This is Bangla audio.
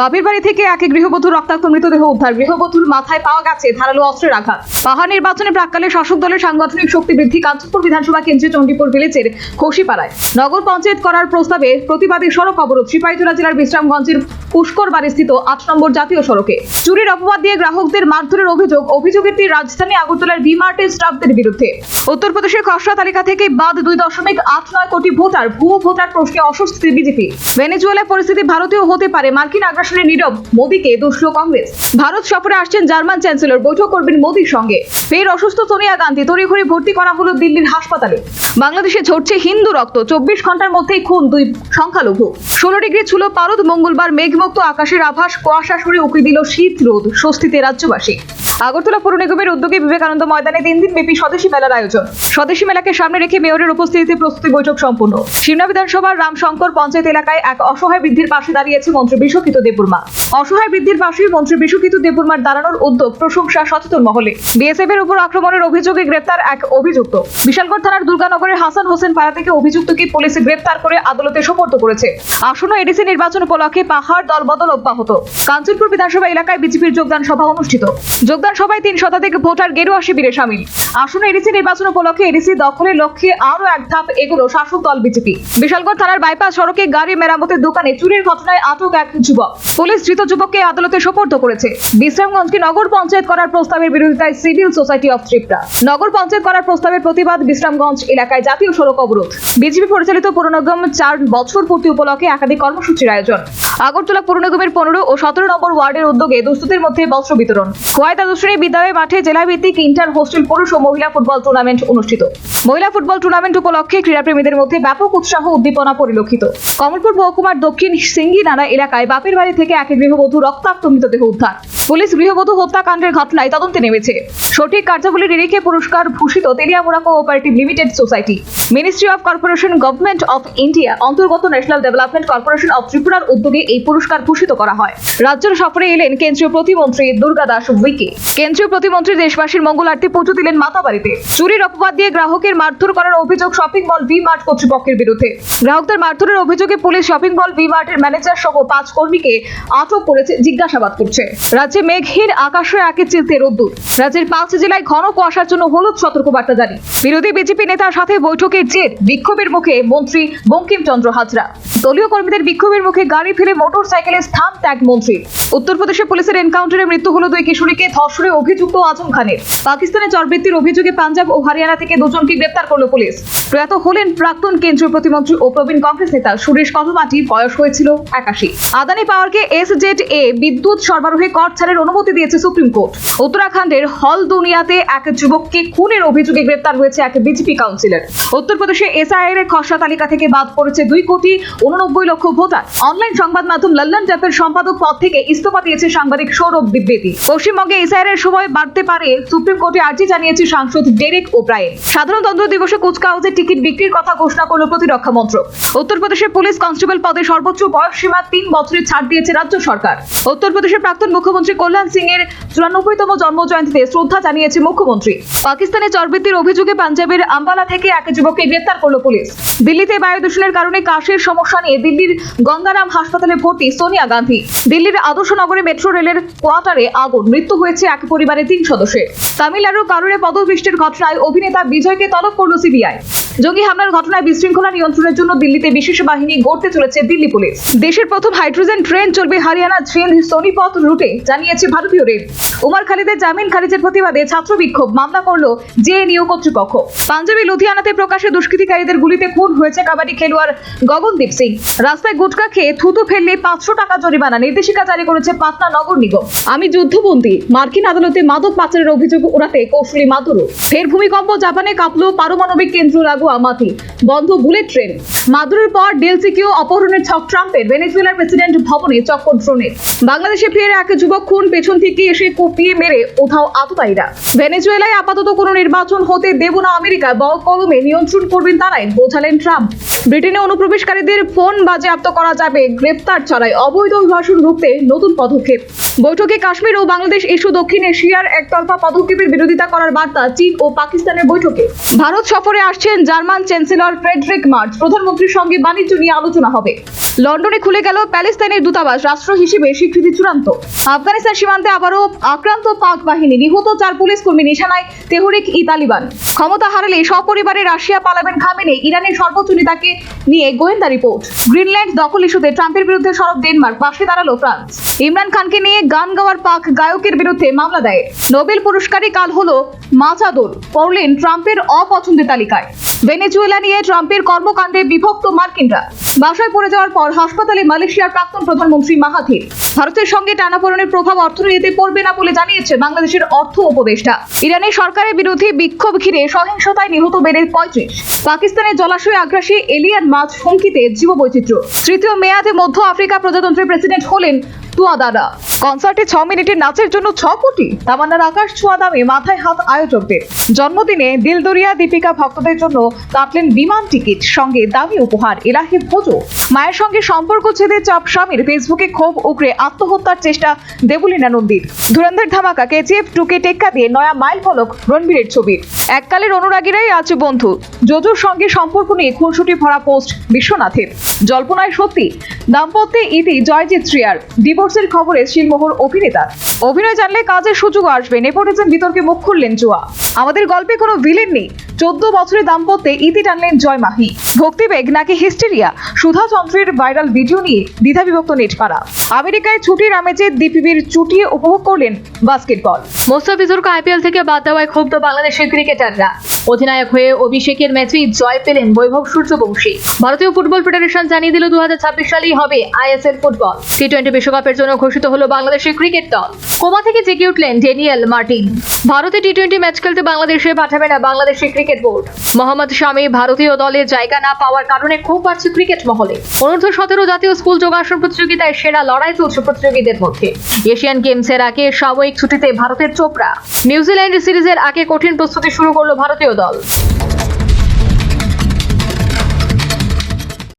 বাপের বাড়ি থেকে এক গৃহবধূর রক্তাক্ত মৃতদেহ উদ্ধার। গৃহবধূর মাথায় পাওয়া গেছে ধারালো অস্ত্রের আঘাত। পাহাড় নির্বাচনে প্রাককালে শাসক দলের সাংগঠনিক শক্তি বৃদ্ধি কাঞ্চনপুর বিধানসভা কেন্দ্রে চণ্ডীপুর ভিলেজের খসিপাড়ায়। নগর পঞ্চায়েত করার প্রস্তাবে প্রতিবাদী সড়ক অবরোধ। সিপাহীজলা জেলার বিশ্রামগঞ্জের পুষ্কর বাড়ি স্থিত আট নম্বর জাতীয় সড়কে। চুরির অপবাদ দিয়ে গ্রাহকদের মারধরের অভিযোগ। অভিযোগের তীর রাজধানী আগরতলার ভি মার্টের স্টাফদের বিরুদ্ধে। উত্তরপ্রদেশের খসড়া তালিকা থেকে বাদ দুই দশমিক আট নয় কোটি ভোটার। ভুয়ো ভোটার প্রশ্নে অস্বস্তি বিজেপি। ভেনেজুয়েলার পরিস্থিতি ভারতীয় হতে পারে। মার্কিন আগ্রাসনে নীরব, মোদীকে দুষল কংগ্রেস। ভারত সফরে আসছেন জার্মান চ্যান্সেলর, বৈঠক করবেন মোদীর সঙ্গে। ফের অসুস্থ সোনিয়া গান্ধী, তড়িঘড়ি ভর্তি করা হলো দিল্লির হাসপাতালে। বাংলাদেশে ঝরছে হিন্দু রক্ত, চব্বিশ ঘণ্টার মধ্যেই খুন দুই সংখ্যালঘু। ষোলো ডিগ্রি ছিল পারদ, মঙ্গলবার মেঘমুক্ত আকাশের আভাস, কুয়াশা সরে উকি দিল শীত রোদ, স্বস্তিতে রাজ্যবাসী। আগরতলা পৌর নিগমের উদ্যোগে বিবেকানন্দ ময়দানে তিন দিন ব্যাপী স্বদেশী মেলার আয়োজন। স্বদেশী মেলাকে সামনে রেখে মেয়রের উপস্থিতিতে প্রস্তুতি বৈঠক সম্পন্ন। সিমনা বিধানসভার রামশঙ্কর পঞ্চায়েত এলাকায় এক অসহায় বৃদ্ধির পাশে দাঁড়িয়েছে মন্ত্রী বিশ্বকিত দেববর্মা। অসহায় বৃদ্ধির পাশে মন্ত্রী বিশ্বকিত দেববর্মার দাঁড়ানোর উদ্যোগ প্রশংসা সচেতন মহলে। বিএসএফ এর উপর আক্রমণের অভিযোগে গ্রেপ্তার এক অভিযুক্ত। বিশালগড় থানার দুর্গানগরের হাসান হোসেন পাড়া থেকে অভিযুক্তকে পুলিশ গ্রেপ্তার করে আদালতে সোপর্দ করেছে। আসন্ন এডিসি নির্বাচন উপলক্ষে পাহাড় দলবদল অব্যাহত। কাঞ্চনপুর বিধানসভা এলাকায় বিজেপির যোগদান সভা অনুষ্ঠিত। যোগদান সভায় তিন শতাধিক ভোটার গেরুয়া শিবিরে সামিল। আসন্ন এডিসি নির্বাচন উপলক্ষে এডিসি দখলের লক্ষ্যে আরও এক ধাপ এগুলো শাসক দল বিজেপি। বিশালগড় থানার বাইপাস সড়কে গাড়ি মেরামতের দোকানে চুরির ঘটনায় আটক এক যুবক। পুলিশ ধৃত যুবককে আদালতে সোপর্দ করেছে। বিশ্রামগঞ্জকে নগর পঞ্চায়েত করার প্রস্তাবের বিরোধিতায় সিভিল সোসাইটি অফ ত্রিপুরা। নগর পঞ্চায়েত করার প্রস্তাবের প্রতিবাদ বিশ্রামগঞ্জ এলাকায় জাতীয় সড়ক অবরোধ। বিজেপি পরিচালিত পৌর নিগম চার বছর পূর্তি উপলক্ষে একাধিক কর্মসূচির আয়োজন। আগরতলা পৌর নিগমের পনেরো ও সতেরো নম্বর ওয়ার্ডের উদ্যোগে দুস্থদের মধ্যে বস্ত্র বিতরণ। খোয়াই দ্বাদশ শ্রেণি বিদ্যালয় মাঠে জেলাভিত্তিক ইন্টার হোস্টেল পুরুষ ও মহিলা ফুটবল টুর্নামেন্ট অনুষ্ঠিত। মহিলা ফুটবল টুর্নামেন্ট উপলক্ষে ক্রীড়াপ্রেমীদের মধ্যে ব্যাপক উৎসাহ উদ্দীপনা পরিলক্ষিত। কমলপুর মহকুমার দক্ষিণ সিঙ্গিনানা এলাকায় বাপের বাড়ি থেকে এক গৃহবধূ রক্তাক্ত মৃতদেহ উদ্ধার। পুলিশ গৃহবধূ হত্যাকাণ্ডের ঘটনায় তদন্তে নেমেছে। সঠিক কার্যাবলী নিরিখে পুরস্কার ভূষিত Teliamura cooperative limited society ministry of corporation government of India অন্তর্গত ন্যাশনাল ডেভেলপমেন্ট কর্পোরেশন অফ ত্রিপুরার উদ্যোগে এই পুরস্কার ভূষিত করা হয়। রাজ্যের সফরে এলেন কেন্দ্রীয় প্রতিমন্ত্রী দুর্গা দাস উইকে। কেন্দ্রীয় প্রতিমন্ত্রী দেশবাসীর মঙ্গলার্থে পুজো দিলেন মাতাবাড়িতে। চুরির অপবাদ দিয়ে গ্রাহকের মারধর করার অভিযোগ শপিং মল ভি মার্ট কর্তৃপক্ষের বিরুদ্ধে। গ্রাহকদের মারধরের অভিযোগে পুলিশ শপিং মল ভি মার্টের ম্যানেজার সহ পাঁচ কর্মীকে আটক করেছে, জিজ্ঞাসাবাদ করছে। রাজ্যে মেঘহীন আকাশে একে চিলতে রোদ্দুর। রাজ্যের পাঁচ জেলায় ঘন কুয়াশার জন্য হলুদ সতর্কবার্তা জারি। বিরোধী বিজেপি নেতার সাথে বৈঠকে জের, বিক্ষোভের মুখে মন্ত্রী বঙ্কিমচন্দ্র হাজরা। দলীয় কর্মীদের বিক্ষোভের মুখে গাড়ি ফেলে মোটর সাইকেলে স্থান ত্যাগ মন্ত্রী উত্তরপ্রদেশে পুলিশের এনকাউন্টারে মৃত্যু হলো দুই কিশোরীকে, ধর্ষণে অভিযুক্ত আজম খানের। পাকিস্তানে চরবৃত্তির অভিযোগে পাঞ্জাব ও হরিয়ানা থেকে দুজনকে গ্রেপ্তার করল পুলিশ। প্রয়াত হলেন প্রাক্তন কেন্দ্রীয় প্রতিমন্ত্রী ও প্রবীণ কংগ্রেস নেতা সুরেশ কদমাটি বয়স হয়েছিল একাশি। আদানি পাওয়ারকে এস জেড এ বিদ্যুৎ সরবরাহে কর ছাড়ের অনুমতি দিয়েছে সুপ্রিম কোর্ট। উত্তরাখণ্ডের হল দুনিয়াতে এক যুবককে খুনের অভিযোগে গ্রেপ্তার হয়েছে এক বিজেপি কাউন্সিলর। উত্তরপ্রদেশে এসআইআর এর খসড়া তালিকা থেকে বাদ পড়েছে দুই কোটি উননব্বই লক্ষ ভোটার। অনলাইন সংবাদ মাধ্যম লল্লন ট্যাপের সম্পাদক পদ থেকে ইস্তফা দিয়েছে সাংবাদিক সৌরভ দ্বিবেদী পশ্চিমবঙ্গে এসআইআর এর সময় বাড়তে পারে, সুপ্রিম কোর্টে আর্জি জানিয়েছে সাংসদ ডেরেক ওব্রায়েন। সাধারণতন্ত্র দিবসে কুচকাওয়াজে টিকিট বিক্রির কথা ঘোষণা করল প্রতিরক্ষা মন্ত্রক। উত্তরপ্রদেশের পুলিশ কনস্টেবল পদে সর্বোচ্চ বয়স সীমা তিন বছরের ছাড় দিয়েছে রাজ্য সরকার। উত্তরপ্রদেশের প্রাক্তন মুখ্যমন্ত্রী কল্যাণ সিং এর চুরানব্বইতম জন্মজয়ন্তীতে শ্রদ্ধা জানিয়েছে মুখ্যমন্ত্রী। পাকিস্তানে চরবৃত্তির অভিযোগে পাঞ্জাবের আম্বালা থেকে এক যুবককে গ্রেপ্তার করল পুলিশ। দিল্লিতে বায়ু দূষণের কারণে কাশের সমস্যা নিয়ে দিল্লির গঙ্গারাম হাসপাতালে ভর্তি সোনিয়া গান্ধী। দিল্লির আদর্শনগরে মেট্রো রেলের কোয়ার্টারে আগুন, মৃত্যু হয়েছে এক পরিবারের তিন সদস্যের। তামিলনাড়ুর কারণে পদবৃষ্টির ঘটনায় অভিনেতা বিজয়কে তলব করল সিবিআই। জঙ্গি হামলার ঘটনায় বিশৃঙ্খলা নিয়ন্ত্রণের জন্য দিল্লিতে বিশেষ বাহিনী গড়তে চলেছে দিল্লি পুলিশ। দেশের প্রথম হাইড্রোজেন ট্রেন চলবে হরিয়ানা ট্রেন সোনিপথ রুটে, জানিয়েছে ভারতীয় রেল। উমার খালিদের জামিন খারিজের প্রতিবাদে ছাত্র বিক্ষোভ, মামলা করল জেএনইউ কর্তৃপক্ষ। পাঞ্জাবি লুধিয়ানাতে প্রকাশ্যে দুষ্কৃতিকারীদের গুলিতে খুন হয়েছে কাবাডি খেলোয়াড় গগনদীপ সিং। রাস্তায় গুটকা খেয়ে থুতু ফেললে পাঁচশো টাকা জরিমানা নির্দেশিকা জারি করেছে পাটনা নগর নিগম। আমি যুদ্ধবন্দী, মার্কিন আদালতে মাদক পাচারের অভিযোগ উড়াতে কৌশলী মাদুরো। ফের ভূমিকম্প জাপানে কাঁপলো পারমাণবিক কেন্দ্র লাগু বন্ধ বুলেট ট্রেন। মাদুরের পর ডেলসিকিও অপহরণের ছক ট্রাম্পের। ভেনেজুয়েলার প্রেসিডেন্ট ভবনে ড্রোনের। বাংলাদেশে ফের এক যুবক খুন। পেছন থেকে এসে কুপিয়ে মেরে উধাও আততায়ীরা। ভেনেজুয়েলায় আপাতত কোনো নির্বাচন হতে দেব না কলমে নিয়ন্ত্রণ করবেন তারাই, বোঝালেন ট্রাম্প। ব্রিটেনে অনুপ্রবেশকারীদের ফোন বাজেয়াপ্ত করা যাবে। গ্রেপ্তার ছাড়াই অবৈধ অভিবাসন রুখতে নতুন পদক্ষেপ। বৈঠকে কাশ্মীর ও বাংলাদেশ ইস্যু দক্ষিণ এশিয়ার একতরফা পদক্ষেপের বিরোধিতা করার বার্তা চীন ও পাকিস্তানের বৈঠকে। ভারত সফরে আসছেন জার্মান চ্যান্সেলর ফ্রেডরিক মার্চ প্রধানমন্ত্রীর সঙ্গে বাণিজ্য নিয়ে আলোচনা হবে। লন্ডনে খুলে গেল প্যালেস্তাইনের দূতাবাস, রাষ্ট্র হিসেবে স্বীকৃতি চূড়ান্ত। আফগানিস্তান সীমান্তে আবারও আক্রান্ত পাক বাহিনী, নিহত চার পুলিশ কর্মী নিশানায় তেহরিক ই তালিবান। ক্ষমতা হারালে সপরিবারে রাশিয়া পালাবেন খামেনে, ইরানের সর্বোচ্চ নেতাকে নিয়ে গোয়েন্দা রিপোর্ট। গ্রিনল্যান্ড দখল ইস্যুতে ট্রাম্পের বিরুদ্ধে সরব ডেনমার্ক, পাশে দাঁড়াল ফ্রান্স। ইমরান খানকে নিয়ে গান গাওয়ার পাক গায়কের বিরুদ্ধে মামলা দেয় নোবেল পুরস্কারই কাল হল মাচাদোর, পড়লেন ট্রাম্পের অপছন্দের তালিকায়। ভেনেজুয়েলা নিয়ে ট্রাম্পের কর্মকাণ্ডে বিভক্ত মার্কিনরা। বাসায় পড়ে যাওয়ার পর হাসপাতালে মালয়েশিয়ার প্রাক্তন প্রধানমন্ত্রী মাহাথির। ভারতের সঙ্গে টানাপোড়েনের প্রভাব অর্থনীতিতে পড়বে না বলে জানিয়েছে বাংলাদেশের অর্থ উপদেষ্টা। ইরানের সরকারের বিরোধী বিক্ষোভ ঘিরে সহিংসতায় নিহত বেড়ে পঁয়ত্রিশ। পাকিস্তানের জলাশয়ে আগ্রাসী এলিয়ান মাছ হুমকিতে জীববৈচিত্র্য। তৃতীয় মেয়াদে মধ্য আফ্রিকা প্রজাতন্ত্রের প্রেসিডেন্ট হলেন তুয়াদারা। কনসার্টে ছ মিনিটের নাচের জন্য ছ কোটি, তামান্নার আকাশ ছোঁয়া দামে মাথায় হাত আয়োজকদের। জন্মদিনে দিলদরিয়া দীপিকা ভক্তদের জন্য কাটলেন বিমান টিকিট, সঙ্গে দামি উপহার, এলাহি ভোজও মায়ের সঙ্গে সম্পর্ক ছেদে চাপ স্বামীর ফেসবুকে ক্ষোভ, উগরে আত্মহত্যার চেষ্টা দেবলীনা নন্দীর। ধুরন্ধর ধামাকা কেজিএফ টুকে টেক্কা দিয়ে নয়া মাইল ফলক রণবীরের ছবির এককালের অনুরাগীরাই আছে বন্ধু। যোজুর সঙ্গে সম্পর্ক নিয়ে খুনসুটি ভরা পোস্ট বিশ্বনাথের। জল্পনায় সত্যি, দাম্পত্যে ইতি জয়জিৎ শ্রিয়ার। ডিভোর্সের খবরে শিলমোহর অভিনেতা। অভিনয় জানলে কাজের সুযোগ আসবে, নেপোটিজম বিতর্কে মুখ খুললেন জুয়া। আমাদের গল্পে কোনো ভিলেন নেই। চোদ্দ বছরের দাম্পত্যে ইতি টানলেন জয় মাহি ভক্তিবেগ নাকি হিস্টেরিয়া সুধা চন্দ্রের ভাইরাল ভিডিও নিয়ে দ্বিধাবিভক্ত নেটপাড়া। আমেরিকায় ছুটির আমেজে দীপিবির চুটিয়ে উপভোগ করলেন বাস্কেটবল মোস্তাফিজুরকে আইপিএল থেকে বাদ দেওয়ায় ক্ষুব্ধ বাংলাদেশের ক্রিকেটাররা। অধিনায়ক হয়ে অভিষেকের ম্যাচেই জয় পেলেন বৈভব সূর্যবংশী। ভারতীয় ফুটবল ফেডারেশন জানিয়ে দিল দু সালেই হবে আইএসএল ফুটবল। টি টোয়েন্টি বিশ্বকাপের জন্য ঘোষিত হলো বাংলাদেশের ক্রিকেট দল। কোমা থেকে জেগে উঠলেন ডেনিয়েল মার্টিন। ভারতে টি টোয়েন্টি ম্যাচ খেলতে বাংলাদেশে পাঠাবে না বাংলাদেশের ক্রিকেট বোর্ড। মোহাম্মদ শামী ভারতীয় দলে জায়গা না পাওয়ার কারণে খুব বাড়ছে ক্রিকেট মহলে। অনূর্ধ্ব সতেরো জাতীয় স্কুল যোগাসন প্রতিযোগিতায় সেরা লড়াই চলছে প্রতিযোগীদের মধ্যে। এশিয়ান গেমসের আগে সাময়িক ছুটিতে ভারতের চোপড়া। নিউজিল্যান্ড সিরিজের আগে কঠিন প্রস্তুতি শুরু করল ভারতীয় দল।